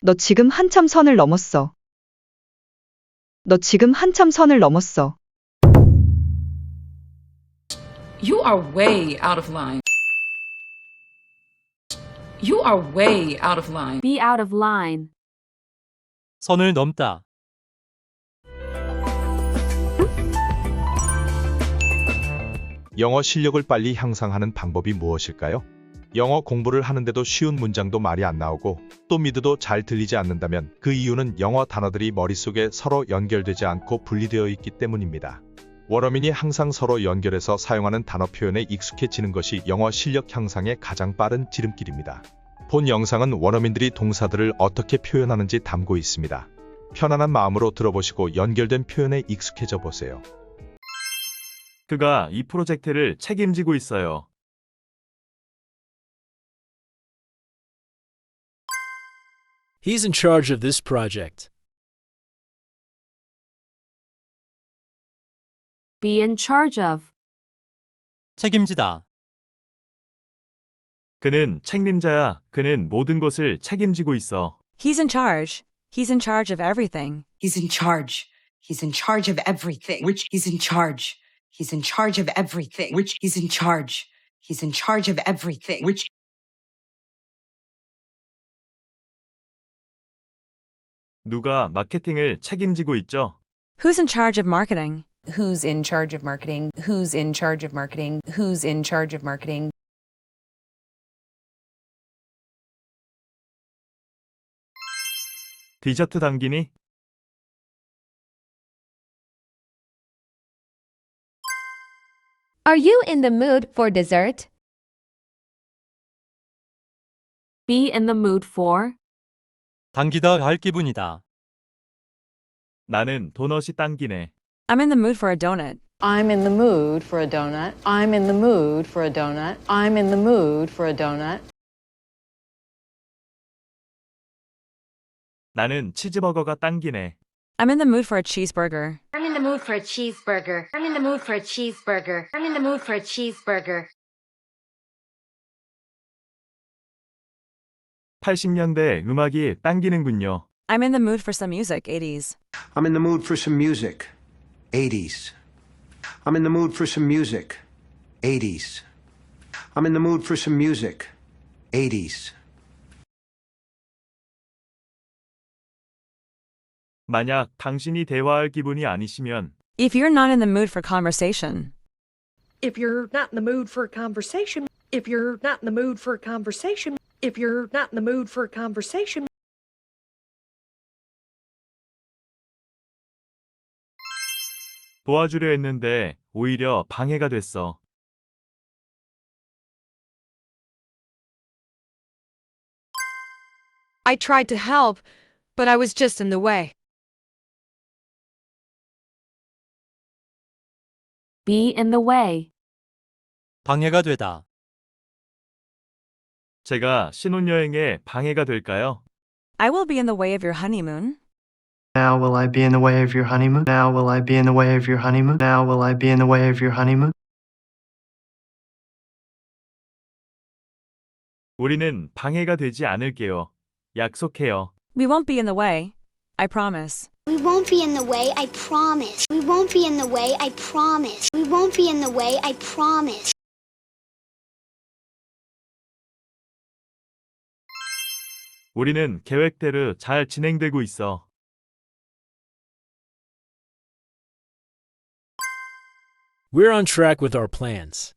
너 지금 한참 선을 넘었어. 너 지금 한참 선을 넘었어. You are way out of line. You are way out of line. Be out of line. 선을 넘다. 영어 실력을 빨리 향상하는 방법이 무엇일까요? 영어 공부를 하는데도 쉬운 문장도 말이 안 나오고 또 미드도 잘 들리지 않는다면 그 이유는 영어 단어들이 머릿속에 서로 연결되지 않고 분리되어 있기 때문입니다. 원어민이 항상 서로 연결해서 사용하는 단어 표현에 익숙해지는 것이 영어 실력 향상의 가장 빠른 지름길입니다. 본 영상은 원어민들이 동사들을 어떻게 표현하는지 담고 있습니다. 편안한 마음으로 들어보시고 연결된 표현에 익숙해져 보세요. 그가 이 프로젝트를 책임지고 있어요. He's in charge of this project. Be in charge of. 책임지다. 그는 책임자야. 그는 모든 것을 책임지고 있어. He's in charge. He's in charge of everything. He's in charge. He's in charge of everything. Which he's in charge. He's in charge of everything. Which he's in charge. He's in charge of everything. Which 누가 마케팅을 책임지고 있죠? Who's in charge of marketing? Who's in charge of marketing? Who's in charge of marketing? Who's in charge of marketing? 디저트 당기니? Are you in the mood for dessert? Be in the mood for. 당기다 갈 기분이다. 나는 도넛이 당기네. I'm in the mood for a donut. I'm in the mood for a donut. I'm in the mood for a donut. I'm in the mood for a donut. 나는 치즈버거가 당기네. I'm in the mood for a cheeseburger. I'm in the mood for a cheeseburger. I'm in the mood for a cheeseburger. I'm in the mood for a cheeseburger. 80년대 음악이 당기는군요. I'm in the mood for some music, 80s. I'm in the mood for some music. 80s. I'm in the mood for some music. 80s. I'm in the mood for some music. 80s. 만약 당신이 대화할 기분이 아니시면 If you're not in the mood for conversation, If you're not in the mood for a conversation, if you're not in the mood for a conversation, if you're not in the mood for a conversation, 도와주려 했는데 오히려 방해가 됐어. I tried to help, but I was just in the way. Be in the way. 방해가 되다. 제가 신혼여행에 방해가 될까요? I will be in the way of your honeymoon. Now will I be in the way of your honeymoon? Now will I be in the way of your honeymoon? Now will I be in the way of your honeymoon? 우리는 방해가 되지 않을게요. 약속해요. We won't be in the way. I promise. We won't be in the way, I promise. We won't be in the way, I promise. We won't be in the way, I promise. 우리는 계획대로 잘 진행되고 있어. We're on track with our plans.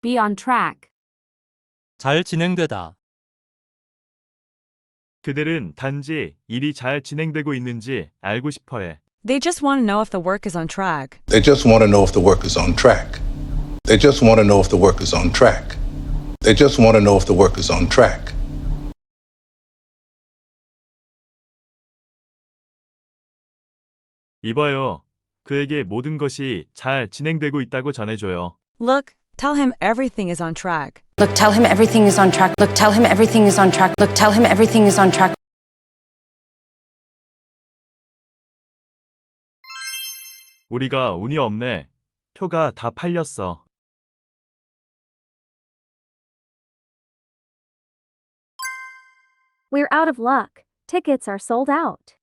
Be on track. 잘 진행되다. 그들은 단지 일이 잘 진행되고 있는지 알고 싶어 해. They just want to know if the work is on track. They just want to know if the work is on track. They just want to know if the work is on track. They just want to know if the work is on track. 이봐요. 그에게 모든 것이 잘 진행되고 있다고 전해줘요. Look, tell him everything is on track. Look, tell him everything is on track. Look, tell him everything is on track. Look, tell him everything is on track. 우리가 운이 없네. 표가 다 팔렸어. We're out of luck. Tickets are sold out.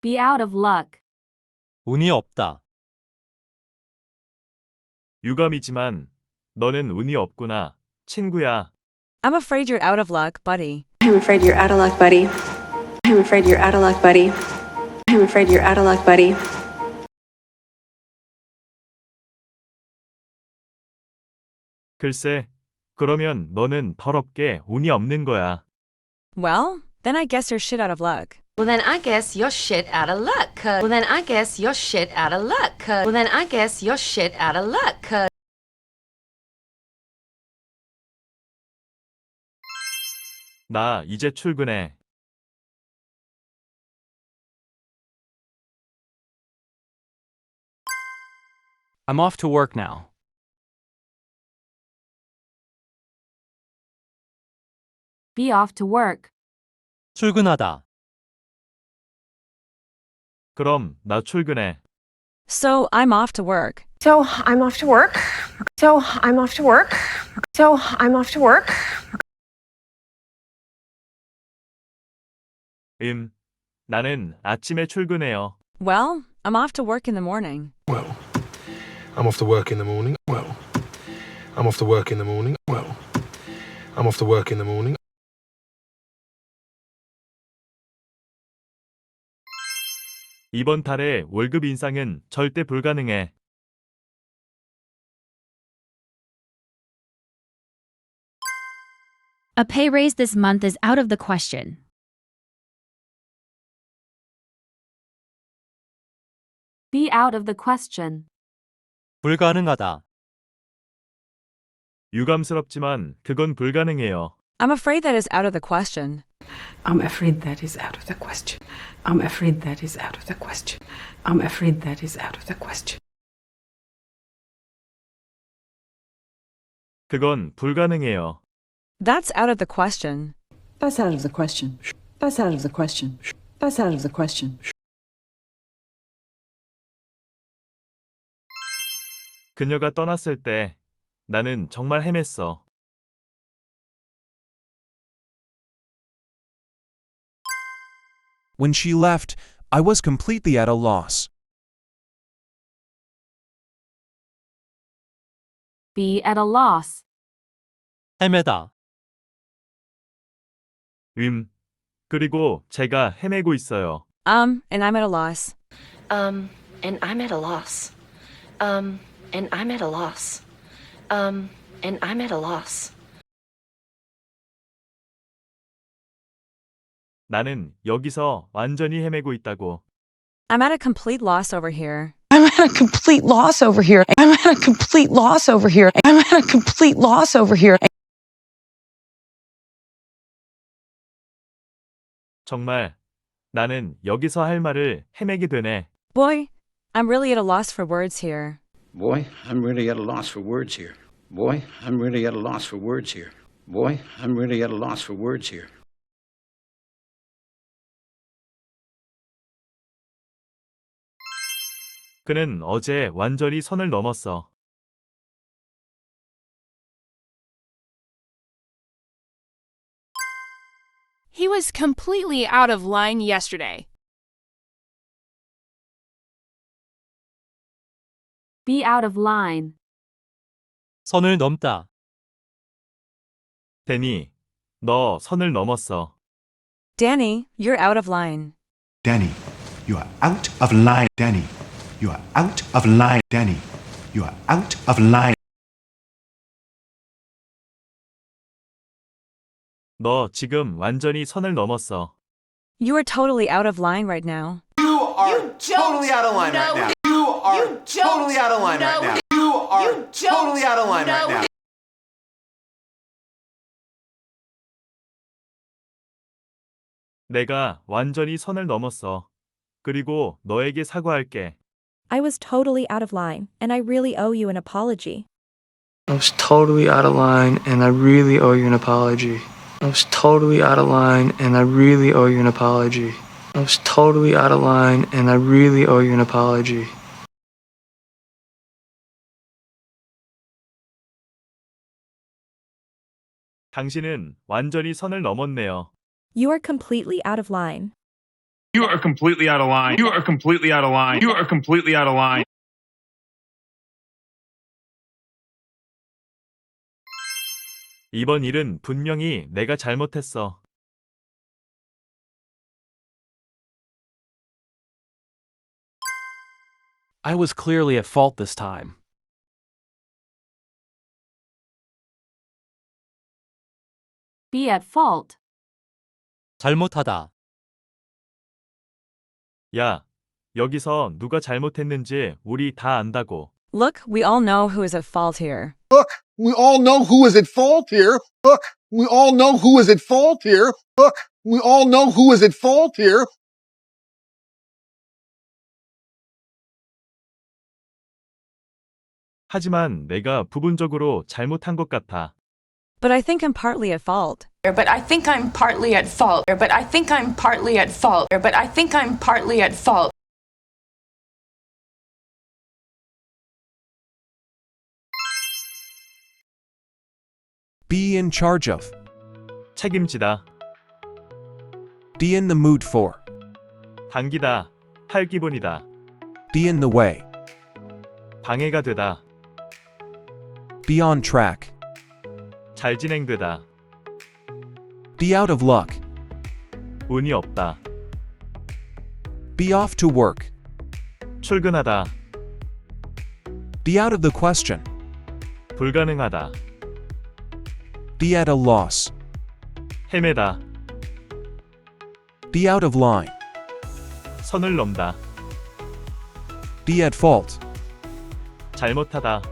Be out of luck. 운이 없다. 유감이지만 너는 운이 없구나, 친구야. I'm afraid you're out of luck, buddy. I'm afraid you're out of luck, buddy. I'm afraid you're out of luck, buddy. I'm afraid you're out of luck, buddy. 글쎄, 그러면 너는 더럽게 운이 없는 거야. Well, then I guess you're shit out of luck. Well, then I guess you're shit out of luck. 'cause- Well, then I guess you're shit out of luck. 'cause- Well, then I guess you're shit out of luck. 'cause- 나 이제 출근해. I'm off to work now. Be off to work. 출근하다. 그럼 나 출근해. So I'm off to work. So I'm off to work. So I'm off to work. So I'm off to work. 음, 나는 아침에 출근해요. Well, I'm off to work in the morning. Well, I'm off to work in the morning. Well, I'm off to work in the morning. Well, I'm off to work in the morning. 이번 달에 월급 인상은 절대 불가능해. A pay raise this month is out of the question. Be out of the question. 불가능하다. 유감스럽지만 그건 불가능해요. I'm afraid that is out of the question. I'm afraid that is out of the question. I'm afraid that is out of the question. I'm afraid that is out of the question. 그건 불가능해요. That's out of the question. That's out of the question. That's out of the question. That's out of the question. 그녀가 떠났을 때 나는 정말 헤맸어. When she left, I was completely at a loss. Be at a loss. 헤매다. 음. 그리고 제가 헤매고 있어요. Um, and I'm at a loss. Um, and I'm at a loss. Um, and I'm at a loss. Um, and I'm at a loss. 나는 여기서 완전히 헤매고 있다고. I'm at a complete loss over here. I'm at a complete loss over here. I'm at a complete loss over here. I'm at a complete loss over here. 정말 나는 여기서 할 말을 헤매게 되네. Boy, I'm really at a loss for words here. Boy, I'm really at a loss for words here. Boy, I'm really at a loss for words here. Boy, I'm really at a loss for words here. 그는 어제 완전히 선을 넘었어. He was completely out of line yesterday. Be out of line. 선을 넘다. 데니, 너 선을 넘었어. Danny, you're out of line. Danny, you are out of line. Danny, you are out of line. Danny, you are out of line. 너 지금 완전히 선을 넘었어. You are totally out of line right now. You are totally out of line right now. You are totally out of line right now. You are totally out of line right now. 내가 완전히 선을 넘었어. 그리고 너에게 사과할게. I was totally out of line, and I really owe you an apology. I was totally out of line and I really owe you an apology. I was totally out of line and I really owe you an apology. I was totally out of line and I really owe you an apology. 당신은 완전히 선을 넘었네요. You are completely out of line. You are completely out of line. You are completely out of line. You are completely out of line. 이번 일은 분명히 내가 잘못했어. I was clearly at fault this time. Be at fault. 잘못하다. 야, 여기서 누가 잘못했는지 우리 다 안다고. Look, we all know who is at fault here. Look, we all know who is at fault here. Look, we all know who is at fault here. Look, we all know who is at fault here. 하지만 내가 부분적으로 잘못한 것 같아. But I think I'm partly at fault. But I think I'm partly at fault. But I think I'm partly at fault. But I think I'm partly at fault. Be in charge of. 책임지다, Be in the mood for. 당기다, 할 기분이다, Be in the way. 방해가 되다, Be on track. 잘 진행되다, Be out of luck. 운이 없다, Be off to work. 출근하다, Be out of the question. 불가능하다, Be at a loss. 헤매다, Be out of line. 선을 넘다, Be at fault. 잘못하다,